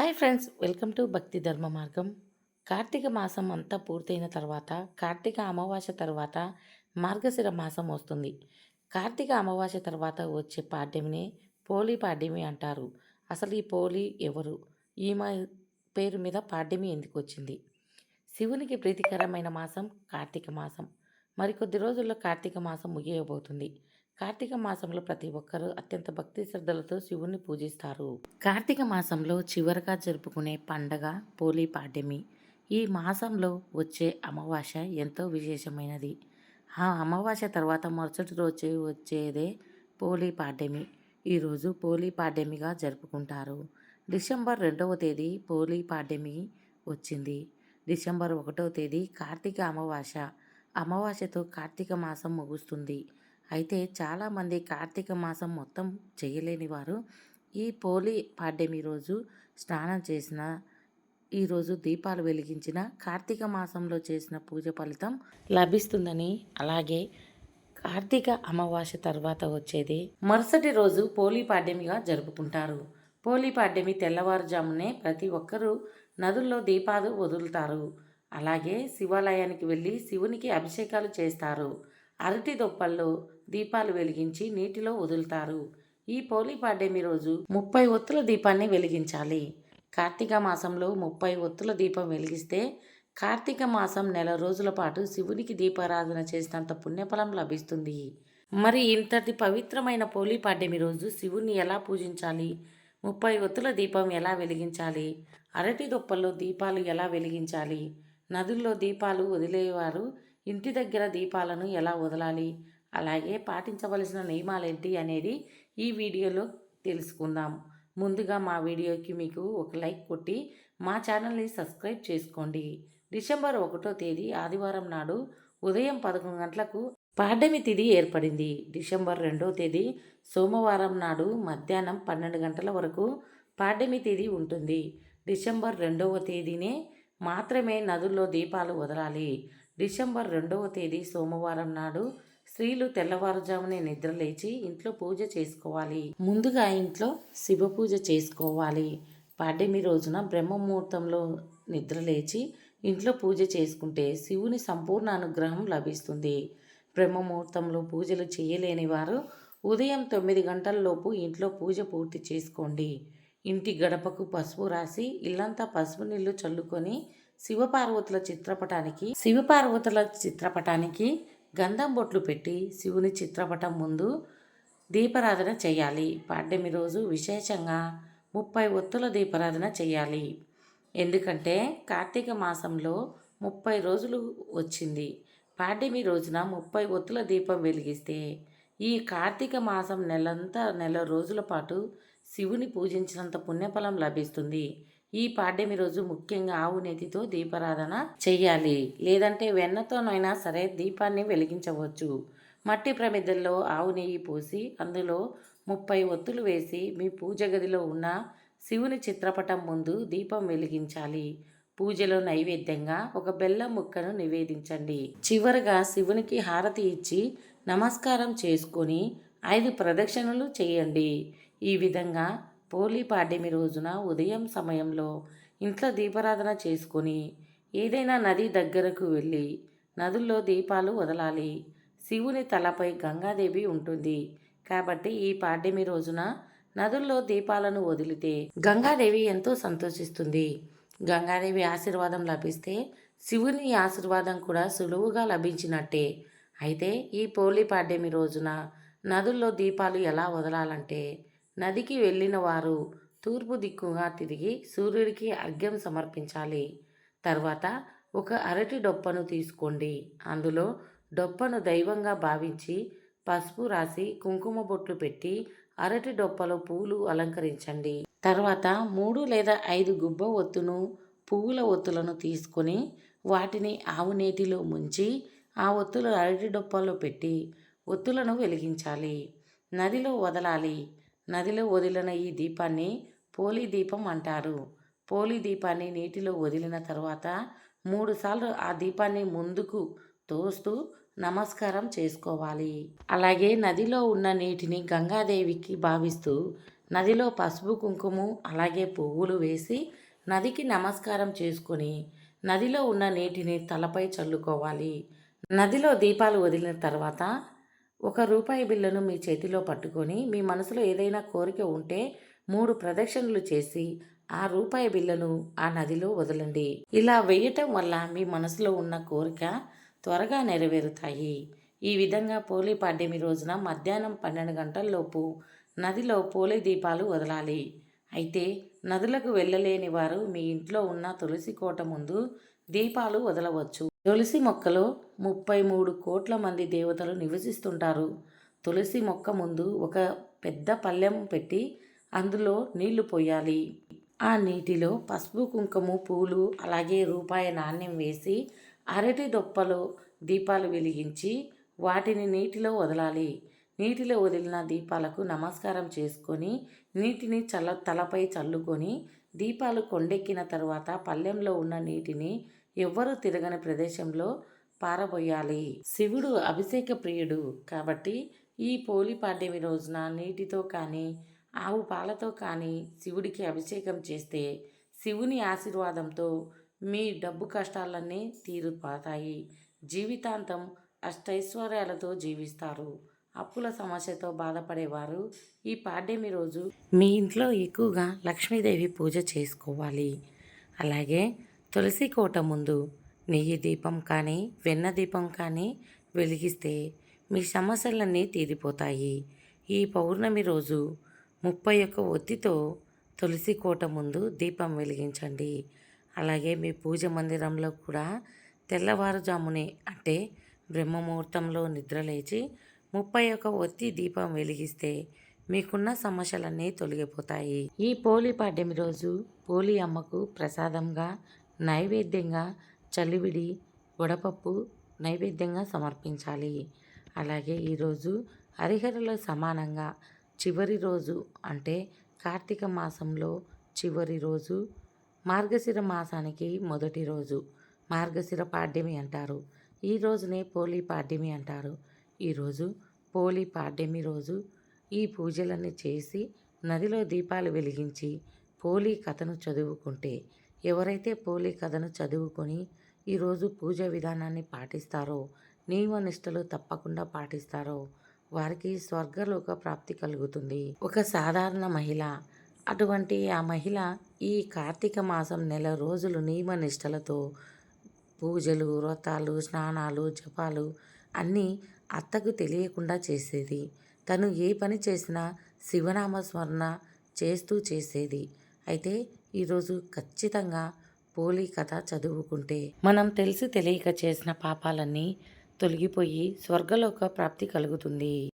Hi friends welcome to భక్తి ధర్మ మార్గం. కార్తీక మాసం అంతా పూర్తయిన తర్వాత కార్తీక అమావాస్య తర్వాత మార్గశిర మాసం వస్తుంది. కార్తీక అమావాస్య తర్వాత వచ్చే పాడ్యమిని పోలి పాడ్యమి అంటారు. అసలు ఈ పోలి ఎవరు? ఈమె పేరు మీద పాడ్యమి ఎందుకు వచ్చింది? శివునికి ప్రీతికరమైన మాసం కార్తీక మాసం. మరికొద్ది రోజుల్లో కార్తీక మాసం ముగియబోతుంది. కార్తీక మాసంలో ప్రతి ఒక్కరూ అత్యంత భక్తి శ్రద్ధలతో శివుణ్ణి పూజిస్తారు. కార్తీక మాసంలో చివరగా జరుపుకునే పండగ పోలీ పాడ్యమి. ఈ మాసంలో వచ్చే అమావాస్య ఎంతో విశేషమైనది. ఆ అమావాస్య తర్వాత మరుసటి రోజు వచ్చేదే పోలీ పాడ్యమి. ఈరోజు పోలీ పాడ్యమిగా జరుపుకుంటారు. డిసెంబర్ రెండవ తేదీ పోలీ పాడ్యమి వచ్చింది. డిసెంబర్ ఒకటవ తేదీ కార్తీక అమావాస్య. అమావాస్యతో కార్తీక మాసం ముగుస్తుంది. అయితే చాలామంది కార్తీక మాసం మొత్తం చేయలేని వారు ఈ పోలి పాడ్యమి రోజు స్నానం చేసిన ఈరోజు దీపాలు వెలిగించిన కార్తీక మాసంలో చేసిన పూజ ఫలితం లభిస్తుందని అలాగే కార్తీక అమావాస్య తర్వాత వచ్చేది. మరుసటి రోజు పోలీ పాడ్యమిగా జరుపుకుంటారు. పోలీ పాడ్యమి తెల్లవారుజామునే ప్రతి ఒక్కరూ నదుల్లో దీపాలు వదులుతారు. అలాగే శివాలయానికి వెళ్ళి శివునికి అభిషేకాలు చేస్తారు. అరటి దొప్పల్లో దీపాలు వెలిగించి నీటిలో వదులుతారు. ఈ పోలీ పాడ్యమి రోజు ముప్పై ఒత్తుల దీపాన్ని వెలిగించాలి. కార్తీక మాసంలో ముప్పై ఒత్తుల దీపం వెలిగిస్తే కార్తీక మాసం నెల రోజుల పాటు శివునికి దీపారాధన చేసినంత పుణ్యఫలం లభిస్తుంది. మరి ఇంతటి పవిత్రమైన పోలీ పాడ్యమి రోజు శివుని ఎలా పూజించాలి? ముప్పై ఒత్తుల దీపం ఎలా వెలిగించాలి? అరటి దుప్పల్లో దీపాలు ఎలా వెలిగించాలి? నదుల్లో దీపాలు వదిలేవారు ఇంటి దగ్గర దీపాలను ఎలా వదలాలి? అలాగే పాటించవలసిన నియమాలేంటి అనేది ఈ వీడియోలో తెలుసుకుందాం. ముందుగా మా వీడియోకి మీకు ఒక లైక్ కొట్టి మా ఛానల్ని సబ్స్క్రైబ్ చేసుకోండి. డిసెంబర్ ఒకటో తేదీ ఆదివారం నాడు ఉదయం పదకొండు గంటలకు పాడ్యమి తిథి ఏర్పడింది. డిసెంబర్ రెండో తేదీ సోమవారం నాడు మధ్యాహ్నం పన్నెండు గంటల వరకు పాడ్యమి తేదీ ఉంటుంది. డిసెంబర్ రెండవ తేదీనే మాత్రమే నదుల్లో దీపాలు వదలాలి. డిసెంబర్ రెండవ తేదీ సోమవారం నాడు స్త్రీలు తెల్లవారుజామునే నిద్రలేచి ఇంట్లో పూజ చేసుకోవాలి. ముందుగా ఇంట్లో శివ పూజ చేసుకోవాలి. పాడ్యమి రోజున బ్రహ్మముహూర్తంలో నిద్రలేచి ఇంట్లో పూజ చేసుకుంటే శివుని సంపూర్ణ అనుగ్రహం లభిస్తుంది. బ్రహ్మముహూర్తంలో పూజలు చేయలేని వారు ఉదయం తొమ్మిది గంటలలోపు ఇంట్లో పూజ పూర్తి చేసుకోండి. ఇంటి గడపకు పసుపు రాసి ఇల్లంతా పసుపు నీళ్ళు చల్లుకొని శివపార్వతుల చిత్రపటానికి శివపార్వతుల చిత్రపటానికి గంధం బొట్లు పెట్టి శివుని చిత్రపటం ముందు దీపారాధన చేయాలి. పాడ్యమి రోజు విశేషంగా ముప్పై ఒత్తుల దీపారాధన చేయాలి. ఎందుకంటే కార్తీక మాసంలో ముప్పై రోజులు వచ్చింది. పాడ్యమి రోజున ముప్పై ఒత్తుల దీపం వెలిగిస్తే ఈ కార్తీక మాసం నెలంతా నెల రోజుల పాటు శివుని పూజించినంత పుణ్యఫలం లభిస్తుంది. ఈ పాడ్యమి రోజు ముఖ్యంగా ఆవు నెతితో దీపారాధన చెయ్యాలి. లేదంటే వెన్నతోనైనా సరే దీపాన్ని వెలిగించవచ్చు. మట్టి ప్రమిదల్లో ఆవు నెయ్యి పోసి అందులో ముప్పై ఒత్తులు వేసి మీ పూజ గదిలో ఉన్న శివుని చిత్రపటం ముందు దీపం వెలిగించాలి. పూజలో నైవేద్యంగా ఒక బెల్లం ముక్కను నివేదించండి. చివరగా శివునికి హారతి ఇచ్చి నమస్కారం చేసుకొని ఐదు ప్రదక్షిణలు చేయండి. ఈ విధంగా పోలీ పాడ్యమి రోజున ఉదయం సమయంలో ఇంట్లో దీపారాధన చేసుకొని ఏదైనా నది దగ్గరకు వెళ్ళి నదుల్లో దీపాలు వదలాలి. శివుని తలపై గంగాదేవి ఉంటుంది. కాబట్టి ఈ పాడ్యమి రోజున నదుల్లో దీపాలను వదిలితే గంగాదేవి ఎంతో సంతోషిస్తుంది. గంగాదేవి ఆశీర్వాదం లభిస్తే శివుని ఆశీర్వాదం కూడా సులువుగా లభించినట్టే. అయితే ఈ పోలీ పాడ్యమి రోజున నదుల్లో దీపాలు ఎలా వదలాలంటే నదికి వెళ్ళిన వారు తూర్పు దిక్కుగా తిరిగి సూర్యుడికి అర్ఘ్యం సమర్పించాలి. తర్వాత ఒక అరటి డొప్పను తీసుకోండి. అందులో డొప్పను దైవంగా భావించి పసుపు రాసి కుంకుమ బొట్లు పెట్టి అరటి డొప్పలో పూలు అలంకరించండి. తర్వాత మూడు లేదా ఐదు గుబ్బ ఒత్తును పువ్వుల ఒత్తులను తీసుకొని వాటిని ఆవు నీటిలో ముంచి ఆ ఒత్తులు అరటి డొప్పలో పెట్టి ఒత్తులను వెలిగించాలి. నదిలో వదలాలి. నదిలో వదిలిన ఈ దీపాన్ని పోలీ దీపం అంటారు. పోలీ దీపాన్ని నీటిలో వదిలిన తర్వాత మూడుసార్లు ఆ దీపాన్ని ముందుకు తోస్తూ నమస్కారం చేసుకోవాలి. అలాగే నదిలో ఉన్న నీటిని గంగాదేవికి భావిస్తూ నదిలో పసుపు కుంకుమ అలాగే పువ్వులు వేసి నదికి నమస్కారం చేసుకొని నదిలో ఉన్న నీటిని తలపై చల్లుకోవాలి. నదిలో దీపాలు వదిలిన తర్వాత ఒక రూపాయి బిల్లును మీ చేతిలో పట్టుకొని మీ మనసులో ఏదైనా కోరిక ఉంటే మూడు ప్రదక్షిణలు చేసి ఆ రూపాయి బిల్లును ఆ నదిలో వదలండి. ఇలా వేయటం వల్ల మీ మనసులో ఉన్న కోరిక త్వరగా నెరవేరుతాయి. ఈ విధంగా పోలీ పాడ్యమి రోజున మధ్యాహ్నం పన్నెండు గంటల్లోపు నదిలో పోలీ దీపాలు వదలాలి. అయితే నదులకు వెళ్ళలేని వారు మీ ఇంట్లో ఉన్న తులసి కోట ముందు దీపాలు వదలవచ్చు. తులసి మొక్కలో ముప్పై మూడు కోట్ల మంది దేవతలు నివసిస్తుంటారు. తులసి మొక్క ముందు ఒక పెద్ద పళ్ళెం పెట్టి అందులో నీళ్ళు పోయాలి. ఆ నీటిలో పసుపు కుంకుమ పూలు అలాగే రూపాయి నాణ్యం వేసి అరటి దొప్పలో దీపాలు వెలిగించి వాటిని నీటిలో వదలాలి. నీటిలో వదిలిన దీపాలకు నమస్కారం చేసుకొని నీటిని చల్ల తలపై చల్లుకొని దీపాలు కొండెక్కిన తర్వాత పళ్ళెంలో ఉన్న నీటిని ఎవ్వరూ తిరగని ప్రదేశంలో పారబోయాలి. శివుడు అభిషేక ప్రియుడు కాబట్టి ఈ పోలి పాడ్యమి రోజున నీటితో కానీ ఆవు పాలతో కానీ శివుడికి అభిషేకం చేస్తే శివుని ఆశీర్వాదంతో మీ డబ్బు కష్టాలన్నీ తీరిపోతాయి. జీవితాంతం అష్టైశ్వర్యాలతో జీవిస్తారు. అప్పుల సమస్యతో బాధపడేవారు ఈ పాడ్యమి రోజు. మీ ఇంట్లో ఎక్కువగా లక్ష్మీదేవి పూజ చేసుకోవాలి. అలాగే తులసి కోట ముందు నెయ్యి దీపం కానీ వెన్న దీపం కానీ వెలిగిస్తే మీ సమస్యలన్నీ తీరిపోతాయి. ఈ పౌర్ణమి రోజు ముప్పై ఒక్క ఒత్తితో తులసి కోట ముందు దీపం వెలిగించండి. అలాగే మీ పూజ మందిరంలో కూడా తెల్లవారుజామునే అంటే బ్రహ్మముహూర్తంలో నిద్రలేచి ముప్పై ఒక్క ఒత్తి దీపం వెలిగిస్తే మీకున్న సమస్యలన్నీ తొలగిపోతాయి. ఈ పోలి పాడ్యమి రోజు పోలి అమ్మకు ప్రసాదంగా నైవేద్యంగా చలివిడి వడపప్పు నైవేద్యంగా సమర్పించాలి. అలాగే ఈరోజు హరిహరలో సమానంగా చివరి రోజు అంటే కార్తీక మాసంలో చివరి రోజు మార్గశిర మాసానికి మొదటి రోజు మార్గశిర పాడ్యమి అంటారు. ఈ రోజునే పోలి పాడ్యమి అంటారు. ఈరోజు పోలి పాడ్యమి రోజు. ఈ పూజలన్నీ చేసి నదిలో దీపాలు వెలిగించి పోలి కథను చదువుకుంటే ఎవరైతే పోలి కథను చదువుకొని ఈరోజు పూజ విధానాన్ని పాటిస్తారో నియమ నిష్టలు తప్పకుండా పాటిస్తారో వారికి స్వర్గలోక ప్రాప్తి కలుగుతుంది. ఒక సాధారణ మహిళ అటువంటి ఆ మహిళ ఈ కార్తీక మాసం నెల రోజులు నియమ నిష్టలతో పూజలు వ్రతాలు స్నానాలు జపాలు అన్నీ అత్తకు తెలియకుండా చేసేది. తను ఏ పని చేసినా శివనామ స్మరణ చేస్తూ చేసేది. అయితే ఈరోజు ఖచ్చితంగా పోలి కథ చదువుకుంటే మనం తెలిసి తెలియక చేసిన పాపాలన్నీ తొలగిపోయి స్వర్గలోక ప్రాప్తి కలుగుతుంది.